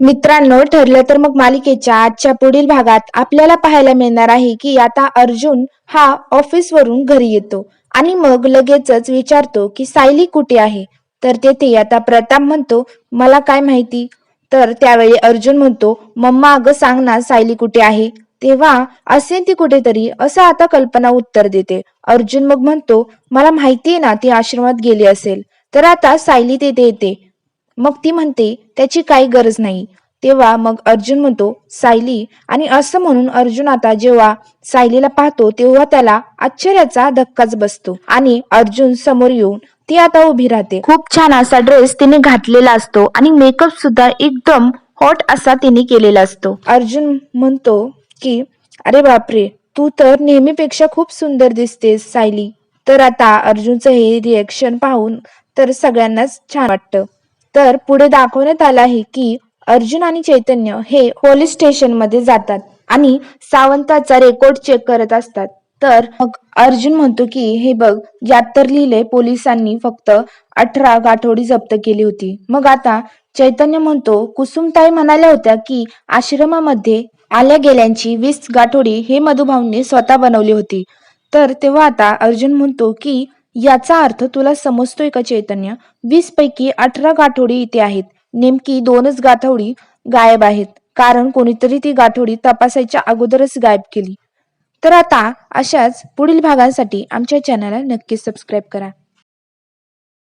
मित्रांनो ठरलं तर मग मालिकेच्या आजच्या पुढील भागात आपल्याला पाहायला मिळणार आहे की आता अर्जुन हा ऑफिसवरून घरी येतो आणि मग लगेचच विचारतो की सायली कुठे आहे? तर तेथे आता प्रताप म्हणतो मला काय माहिती? तर त्यावेळी अर्जुन म्हणतो मम्मा अगं सांग ना सायली कुठे आहे? तेव्हा असेल ती कुठेतरी असं आता कल्पना उत्तर देते. अर्जुन मग म्हणतो मला माहितीये ना ती आश्रमात गेली असेल. तर आता सायली तेथे येते. मग ती म्हणते त्याची काही गरज नाही. तेव्हा मग अर्जुन म्हणतो सायली. आणि असं म्हणून अर्जुन आता जेव्हा सायलीला पाहतो तेव्हा त्याला आश्चर्याचा धक्काच बसतो. आणि अर्जुन समोर येऊन ती आता उभी राहते. खूप छान असा ड्रेस तिने घातलेला असतो आणि मेकअप सुद्धा एकदम हॉट असा तिने केलेला असतो. अर्जुन म्हणतो की अरे बापरे तू तर नेहमीपेक्षा खूप सुंदर दिसतेस सायली. तर आता अर्जुनचं हे रिएक्शन पाहून तर सगळ्यांनाच छान वाटतं. तर पुढे दाखवण्यात आलं आहे की अर्जुन आणि चैतन्य हे पोलीस स्टेशनमध्ये जातात आणि सावंताचा रेकॉर्ड चेक करत असतात. तर मग अर्जुन म्हणतो की हे बघ यात तर लिहिले पोलिसांनी फक्त अठरा गाठोडी जप्त केली होती. मग आता चैतन्य म्हणतो कुसुमताई म्हणाल्या होत्या की आश्रमामध्ये आल्या गेल्यांची वीस गाठोडी हे मधुभाऊंनी स्वतः बनवली होती. तर तेव्हा आता अर्जुन म्हणतो की याचा अर्थ तुला समजतोय का चैतन्य? वीस पैकी अठरा गाठोडी इथे आहेत. नेमकी दोनच गाठोडी गायब आहेत. कारण कोणीतरी ती गाठोडी तपासायच्या अगोदरच गायब केली. तर आता अशाच पुढील भागांसाठी आमच्या चॅनलला नक्की सबस्क्राईब करा.